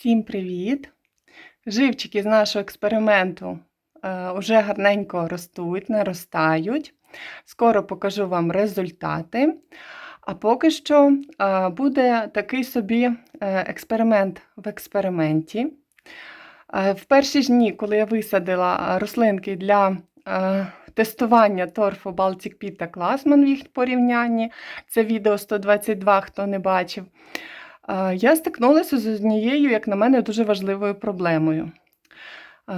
Всім привіт! Живчики з нашого експерименту е, вже гарненько ростуть, наростають. Скоро покажу вам результати. А поки що е, буде такий собі е, експеримент в експерименті. Е, в перші ж дні, коли я висадила рослинки для е, тестування торфу Baltic Pit та Класман в їх порівнянні, це відео 122, хто не бачив. Я стикнулася з однією, як на мене, дуже важливою проблемою.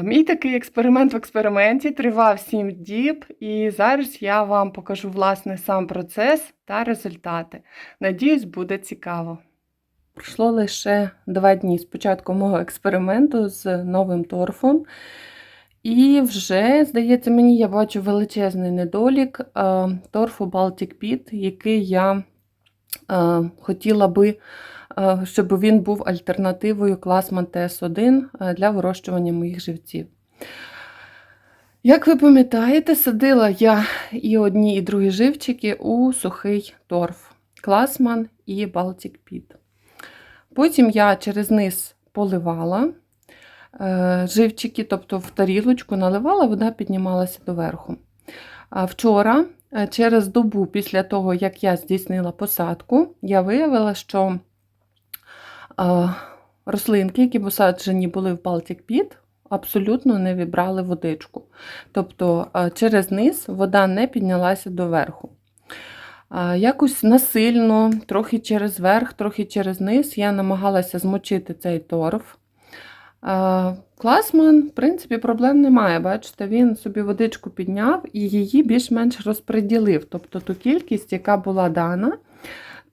Мій такий експеримент в експерименті тривав 7 діб, і зараз я вам покажу власне сам процес та результати. Надіюсь, буде цікаво. Пройшло лише 2 дні з початку мого експерименту з новим торфом. І вже, здається мені, я бачу величезний недолік торфу Baltic Pit, який я хотіла би щоб він був альтернативою Класман ТС1 е, для вирощування моїх живців. Як ви пам'ятаєте, садила я і одні, і другі живчики у сухий торф Класман і Baltic Pit. Потім я через низ поливала е, живчики, тобто в тарілочку наливала, вода піднімалася доверху. А вчора, е, через добу після того, як я здійснила посадку, я виявила, що е, рослинки, які посаджені були в Baltic Pit, абсолютно не вібрали водичку. Тобто через низ вода не піднялася доверху. Якось насильно, трохи через верх, трохи через низ, я намагалася змочити цей торф. Класман, в принципі, проблем немає. Бачите, він собі водичку підняв і її більш-менш розподілив. Тобто ту кількість, яка була дана.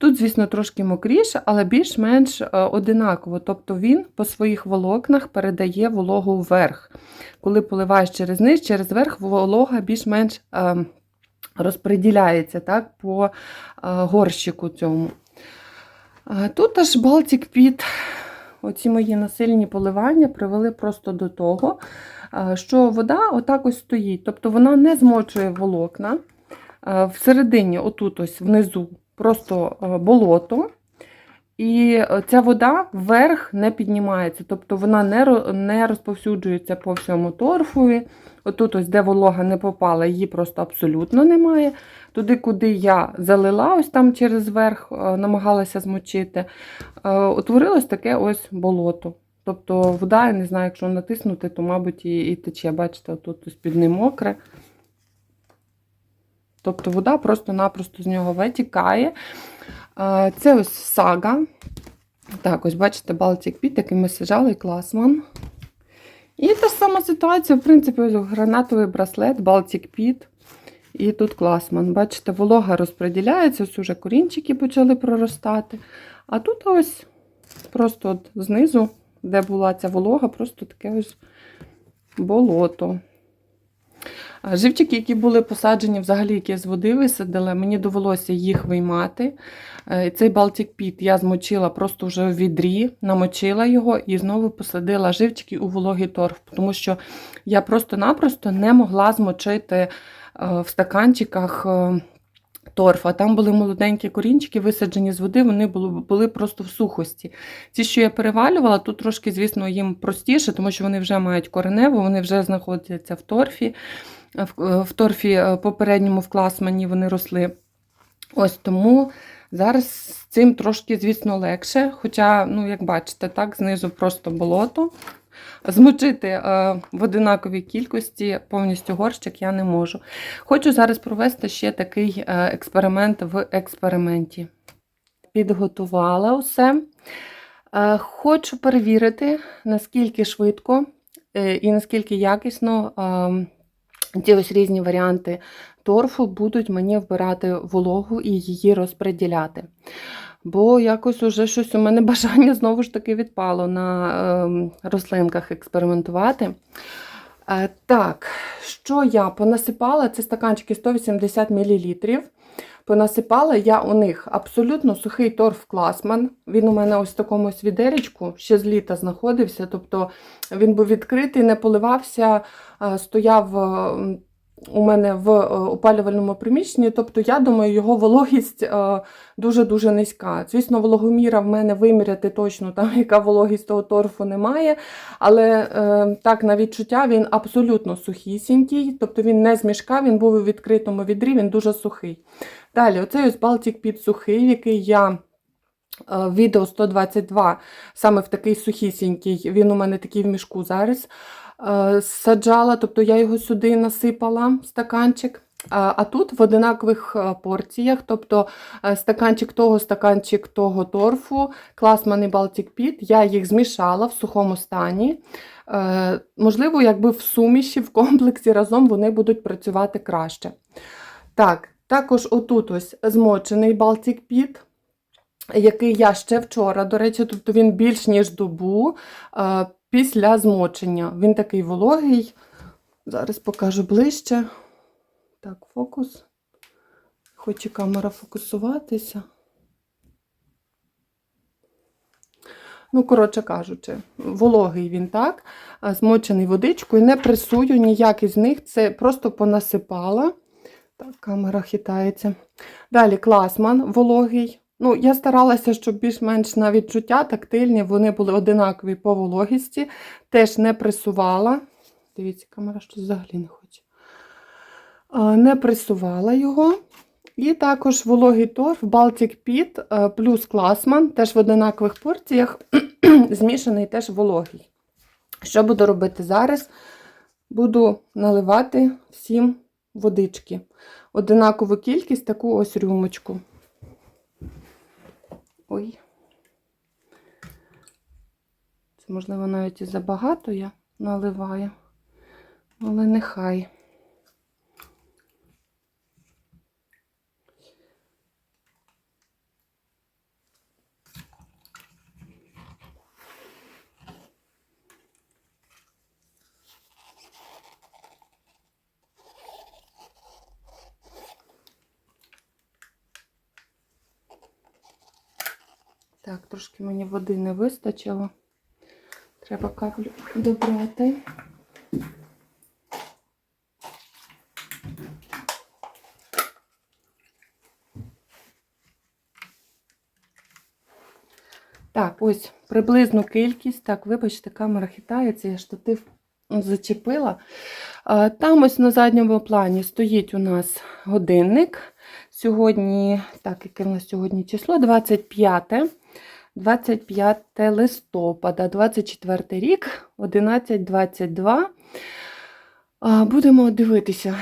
Тут, звісно, трошки мокріше, але більш-менш е, одинаково. Тобто він по своїх волокнах передає вологу вверх. Коли поливаєш через низ, через верх волога більш-менш е, розподіляється так, по е, горщику цьому. Тут аж Baltic Pit оці мої насильні поливання привели просто до того, що вода отак ось стоїть. Тобто вона не змочує волокна. Всередині, отут ось внизу, просто е, болото. І ця вода вверх не піднімається, тобто вона не розповсюджується по всьому торфові. Отут, ось, де волога не попала, її просто абсолютно немає. Туди, куди я залила, ось там через верх, е, намагалася змочити, е, утворилось таке ось болото. Тобто вода, я не знаю, якщо натиснути, то, мабуть, і, і тече. Бачите, тут ось під ним мокре. Тобто вода просто-напросто з нього витікає. Це ось сага. Так, ось бачите, Pit, який ми сажали, класман. І та ж сама ситуація, в принципі, ось гранатовий браслет, Pit. І тут класман. Бачите, волога розподіляється, ось уже корінчики почали проростати. А тут ось просто от знизу, де була ця волога, просто таке ось болото. Живчики, які були посаджені, взагалі, які з води висадила, мені довелося їх виймати. Е, Цей Балтік Піт я змочила просто вже в відрі, намочила його і знову посадила живчики у вологий торф, тому що я просто-напросто не могла змочити е, в стаканчиках е, торф. А там були молоденькі корінчики, висаджені з води, вони були, були просто в сухості. Ці, що я перевалювала, тут трошки, звісно, їм простіше, тому що вони вже мають кореневу, вони вже знаходяться в торфі. В, торфі е, попередньому в класмані вони росли. Ось тому зараз з цим трошки, звісно, легше. Хоча, ну, як бачите, так, знизу просто болото. Змочити е, в одинаковій кількості повністю горщик я не можу. Хочу зараз провести ще такий е, експеримент в експерименті. Підготувала усе. Е, хочу перевірити, наскільки швидко і наскільки якісно ці ось різні варіанти торфу будуть мені вбирати вологу і її розподіляти. Бо якось уже щось у мене бажання знову ж таки відпало на е, рослинках експериментувати. Е, так, що я понасипала? Це стаканчики 180 мл. Понасипала я у них абсолютно сухий торф класман. Він у мене ось в такому ось ще з літа знаходився. Тобто він був відкритий, не поливався, е, стояв у мене в е, опалювальному приміщенні, тобто я думаю, його вологість е, дуже-дуже низька. Звісно, вологоміра в мене виміряти точно, там яка вологість того торфу немає. Але е, так, на відчуття він абсолютно сухісінький, тобто він не з мішка, він був у відкритому відрі, він дуже сухий. Далі, оцей ось Baltic Pit сухий, який я відео 122, саме в такий сухісінький, він у мене такий в мішку зараз. Е, Саджала, тобто я його сюди насипала, стаканчик. А тут в одинакових е, порціях, тобто е, стаканчик того, стаканчик того торфу, класман і Baltic Pit, я їх змішала в сухому стані. Можливо, якби в суміші, в комплексі разом вони будуть працювати краще. Так, також отут ось змочений Baltic Pit, який я ще вчора, до речі, тобто він більш ніж добу після змочення. Він такий вологий. Зараз покажу ближче. Так, фокус. Хоче камера фокусуватися. Ну, коротше кажучи, вологий він так, змочений водичкою, не пресую ніяк із них, це просто понасипала. Так, камера хитається. Далі класман вологий. Ну, я старалася, щоб більш-менш на відчуття тактильні, вони були одинакові по вологісті. Теж не пресувала. Дивіться, камера щось взагалі не хоче. Не пресувала його. І також вологий торф Baltic Pit е, плюс класман, теж в одинакових порціях, змішаний теж вологий. Що буду робити зараз? Буду наливати всім водички. Одинакову кількість, таку ось рюмочку. Ой. Це, можливо, навіть і забагато я наливаю, але нехай. Так, трошки мені води не вистачило. Треба каплю добрати. Так, ось приблизну кількість. Так, вибачте, камера хитається, я штатив зачепила. Там ось на задньому плані стоїть у нас годинник. Сьогодні, так, яке в нас сьогодні число? 25. 25 листопада, 24 рік, 11.22. Будемо дивитися,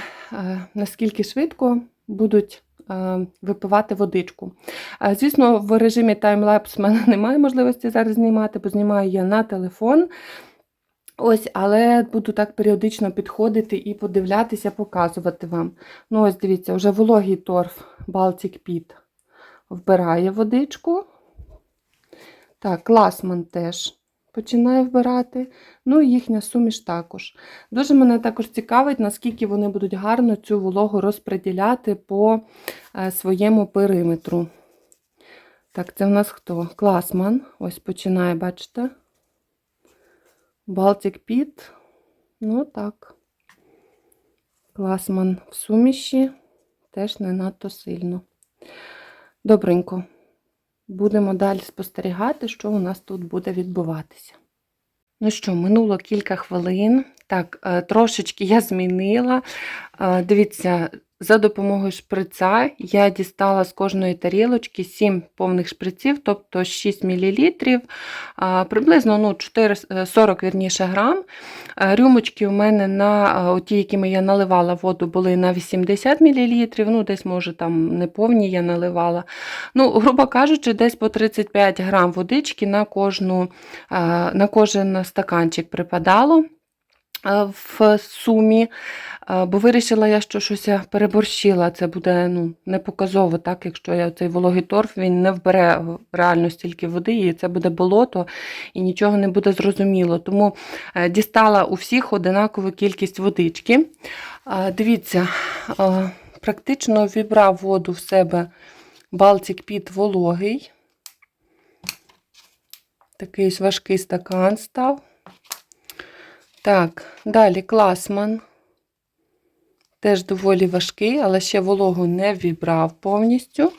наскільки швидко будуть випивати водичку. Звісно, в режимі таймлапс в мене немає можливості зараз знімати, бо знімаю я на телефон. Ось, але буду так періодично підходити і подивлятися, показувати вам. Ну, ось дивіться, вже вологий торф Baltic Pit вбирає водичку. Так, класман теж починає вбирати. Ну і їхня суміш також. Дуже мене також цікавить, наскільки вони будуть гарно цю вологу розподіляти по е, своєму периметру. Так, це в нас хто? Класман. Ось починає, бачите? Baltic Pit. Ну так. Класман в суміші теж не надто сильно. Добренько. Будемо далі спостерігати, що у нас тут буде відбуватися. Ну що, минуло кілька хвилин. Так, е, трошечки я змінила. Е, Дивіться, за допомогою шприца я дістала з кожної тарілочки 7 повних шприців, тобто 6 мл, приблизно ну, 4, е, 40 вірніше, грам. Е, Рюмочки у мене на е, ті, якими я наливала воду, були на 80 мл, ну, десь, може, там не повні я наливала. Ну, грубо кажучи, десь по 35 грам водички на, кожну, е, на кожен стаканчик припадало е, в сумі. Е, Бо вирішила я, що щось я переборщила. Це буде ну, не показово, так, якщо я цей вологий торф він не вбере реально стільки води, і це буде болото, і нічого не буде зрозуміло. Тому е, дістала у всіх одинакову кількість водички. Е, Дивіться, е, практично вібрав воду в себе Baltic Pit вологий. Такий важкий стакан став. Так, далі класман. теж доволі важкий, але ще вологу не вібрав повністю.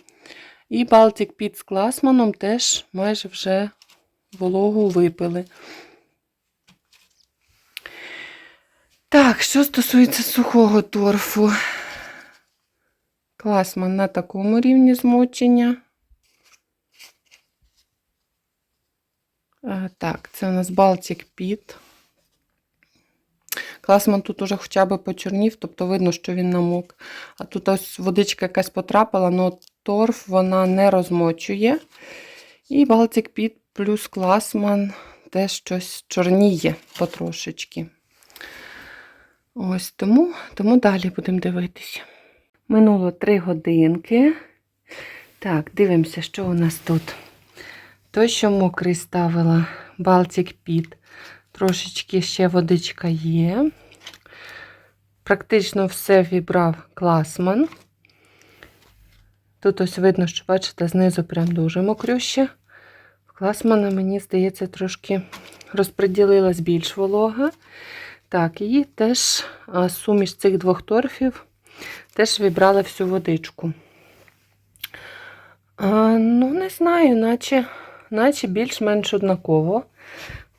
І Baltic Pit з класманом теж майже вже вологу випили. Так, що стосується сухого торфу. Класман на такому рівні змочення. Е, Так, це у нас Baltic Pit. Класман тут уже хоча б почорнів, тобто видно, що він намок. А тут ось водичка якась потрапила, але торф вона не розмочує. І Baltic Pit плюс Класман теж щось чорніє потрошечки. Ось тому, тому далі будемо дивитися. Минуло 3 годинки. Так, дивимося, що у нас тут. Той, що мокрий ставила Baltic Pit. Трошечки ще водичка є. Практично все вібрав класман. Тут ось видно, що, бачите, знизу прям дуже мокрюще. В класмана, мені здається, трошки розподілилась більш волога. Так, і теж суміш цих двох торфів теж вібрала всю водичку. А, ну, не знаю, наче, наче більш-менш однаково.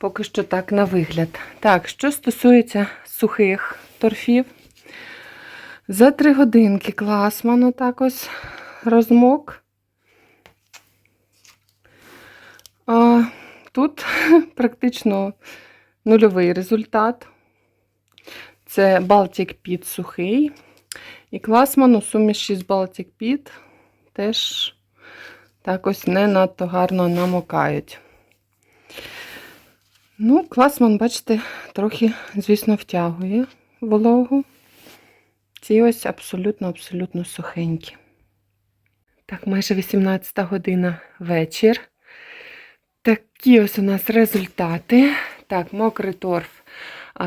Поки що так на вигляд. Так, що стосується сухих торфів, за три годинки класман отак ось розмок. А, тут практично нульовий результат. Це Baltic Pit сухий. І класман у суміші з Baltic Pit теж так ось не надто гарно намокають. Ну, класман, бачите, трохи, звісно, втягує вологу. Ці ось абсолютно-абсолютно сухенькі. Так, майже 18 година вечір. Такі ось у нас результати. Так, мокрий торф.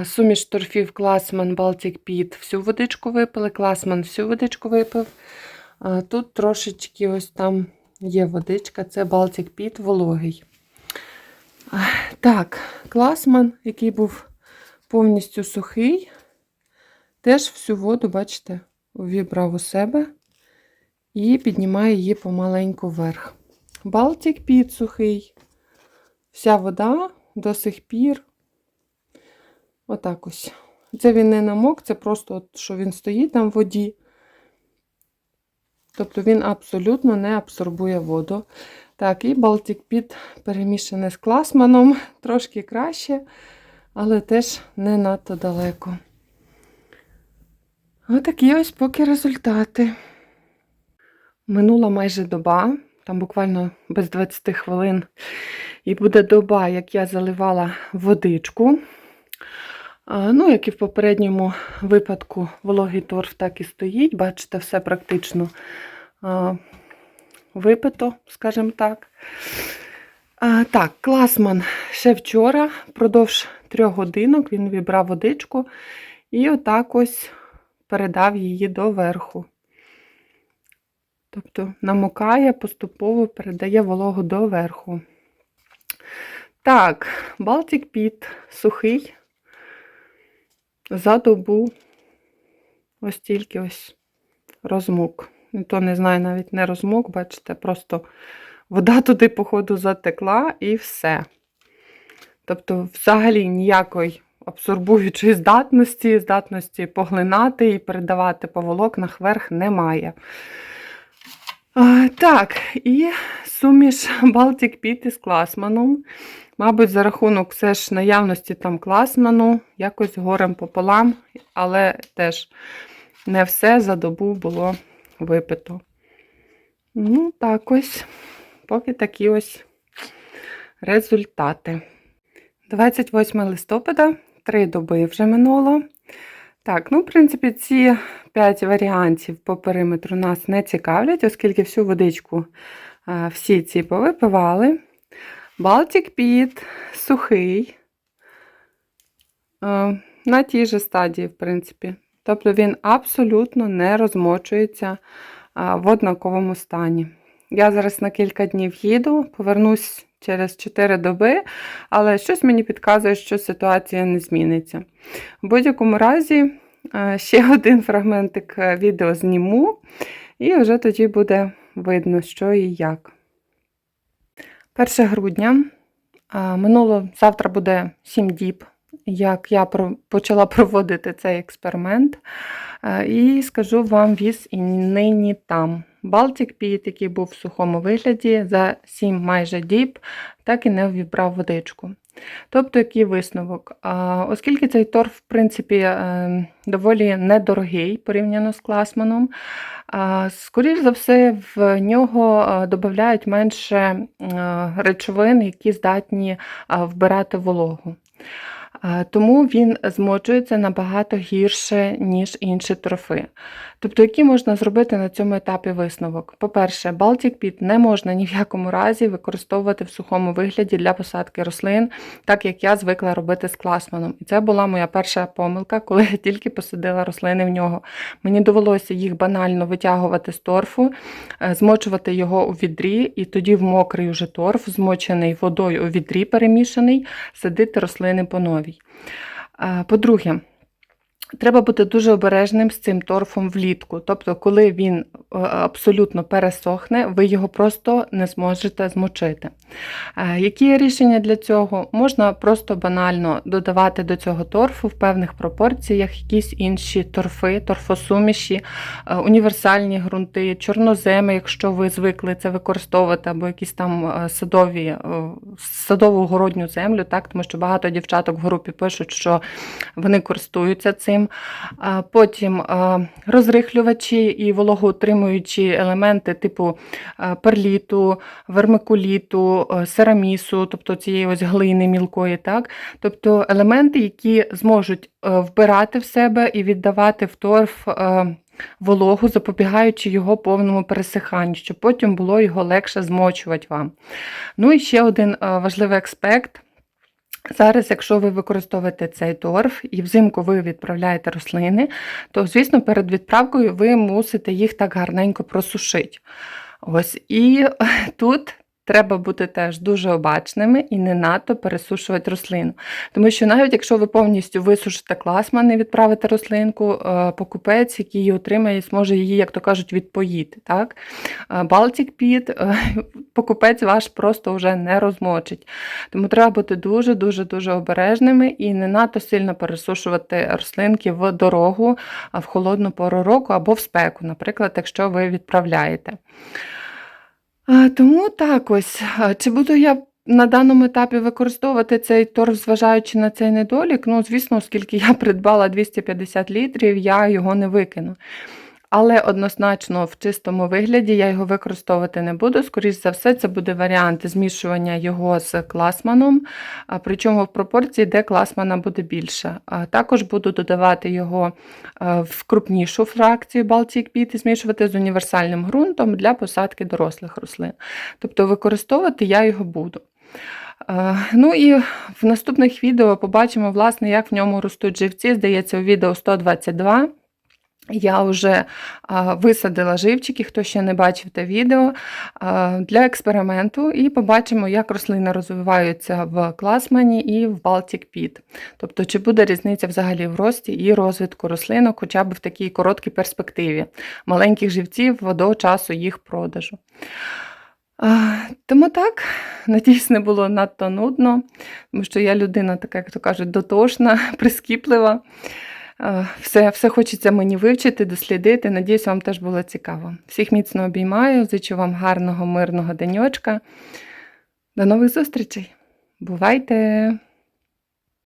Суміш торфів Класман Baltic Pit всю водичку випили, Класман всю водичку випив. Тут трошечки ось там є водичка, це Pit вологий. Так, Класман, який був повністю сухий, теж всю воду, бачите, увібрав у себе і піднімає її помаленьку вверх. Baltic Pit сухий. Вся вода до сих пір. Отак ось. Це він не намок, це просто, от, що він стоїть там в воді. Тобто він абсолютно не абсорбує воду. Так, і Baltic Pit перемішане з класманом, трошки краще, але теж не надто далеко. Отакі ось поки результати. Минула майже доба, там буквально без 20 хвилин. І буде доба, як я заливала водичку. Ну, як і в попередньому випадку, вологий торф так і стоїть. Бачите, все практично випито, скажімо так. А, так, класман ще вчора, впродовж трьох годинок він вібрав водичку і отак ось передав її до верху. Тобто намокає, поступово передає вологу до верху. Так, Baltic Pit сухий. За добу ось тільки ось розмок. І то не знаю, навіть не розмок, бачите, просто вода туди, походу, затекла і все. Тобто, взагалі ніякої абсорбуючої здатності, здатності поглинати і передавати по волокнах вверх немає. Так, і суміш Baltic Pit із класманом. Мабуть, за рахунок все ж наявності там класману, якось горем пополам, але теж не все за добу було випито. Ну, так ось, поки такі ось результати. 28 листопада, три доби вже минуло. Так, ну, в принципі, ці 5 варіантів по периметру нас не цікавлять, оскільки всю водичку а, всі ці повипивали. Baltic Pit сухий. А, на тій же стадії, в принципі. Тобто він абсолютно не розмочується в однаковому стані. Я зараз на кілька днів їду, повернусь через 4 доби, але щось мені підказує, що ситуація не зміниться. В будь-якому разі, Ще один фрагментик е, відео зніму, і вже тоді буде видно, що і як. 1 грудня. Минуло завтра буде 7 діб, як я почала проводити цей експеримент. Е, І скажу вам віз і нині там. Балтик Піт, який був в сухому вигляді, за 7 майже діб, так і не вібрав водичку. Тобто, який висновок? Оскільки цей торф, в принципі, е, доволі недорогий порівняно з класманом, скоріш за все, в нього е, додають менше речовин, які здатні вбирати вологу. Тому він змочується набагато гірше, ніж інші торфи. Тобто, які можна зробити на цьому етапі висновок? По-перше, Baltic Pit не можна ні в якому разі використовувати в сухому вигляді для посадки рослин, так як я звикла робити з класманом. І це була моя перша помилка, коли я тільки посадила рослини в нього. Мені довелося їх банально витягувати з торфу, е, змочувати його у відрі, і тоді в мокрий уже торф, змочений водою у відрі перемішаний, садити рослини по новій. По-друге, Треба бути дуже обережним з цим торфом влітку. Тобто, коли він е, абсолютно пересохне, ви його просто не зможете змочити. Е, Які є рішення для цього? Можна просто банально додавати до цього торфу в певних пропорціях якісь інші торфи, торфосуміші, е, універсальні ґрунти, чорноземи, якщо ви звикли це використовувати, або якісь там садові, садову городню землю, так? тому що багато дівчаток в групі пишуть, що вони користуються цим. Потім розрихлювачі і вологоутримуючі елементи типу перліту, вермикуліту, серамісу, тобто цієї ось глини мілкої, так? тобто елементи, які зможуть вбирати в себе і віддавати в торф. Вологу, запобігаючи його повному пересиханню, щоб потім було його легше змочувати вам. Ну і ще один важливий аспект. Зараз, якщо ви використовуєте цей торф і взимку ви відправляєте рослини, то, звісно, перед відправкою ви мусите їх так гарненько просушити. Ось і тут. Треба бути теж дуже обачними і не надто пересушувати рослину. Тому що навіть якщо ви повністю висушите класман і відправите рослинку, е, покупець, який її отримає, зможе її, як то кажуть, відпоїти. Так? Е, Baltic Pit, е, покупець ваш просто вже не розмочить. Тому треба бути дуже-дуже дуже обережними і не надто сильно пересушувати рослинки в дорогу, в холодну пору року або в спеку, наприклад, якщо ви відправляєте. Тому так ось. Чи буду я на даному етапі використовувати цей торф, зважаючи на цей недолік? Ну, звісно, оскільки я придбала 250 літрів, я його не викину. Але однозначно в чистому вигляді я його використовувати не буду. Скоріше за все, це буде варіант змішування його з класманом, причому в пропорції, де класмана буде більше. Також буду додавати його е, в крупнішу фракцію Baltic Pit і змішувати з універсальним ґрунтом для посадки дорослих рослин. Тобто використовувати я його буду. Е, Ну і в наступних відео побачимо, власне, як в ньому ростуть живці. Здається, у відео 122. Я вже висадила живчики, хто ще не бачив те відео для експерименту, і побачимо, як рослини розвиваються в класмані і в Baltic Pit. Тобто, чи буде різниця взагалі в рості і розвитку рослинок, хоча б в такій короткій перспективі маленьких живців до часу їх продажу. Тому так, надіюсь, не було надто нудно, тому що я людина така, як то кажуть, дотошна, прискіплива. Е, Все, все хочеться мені вивчити, дослідити. Надіюсь, вам теж було цікаво. Всіх міцно обіймаю, зичу вам гарного, мирного деньочка. До нових зустрічей. Бувайте!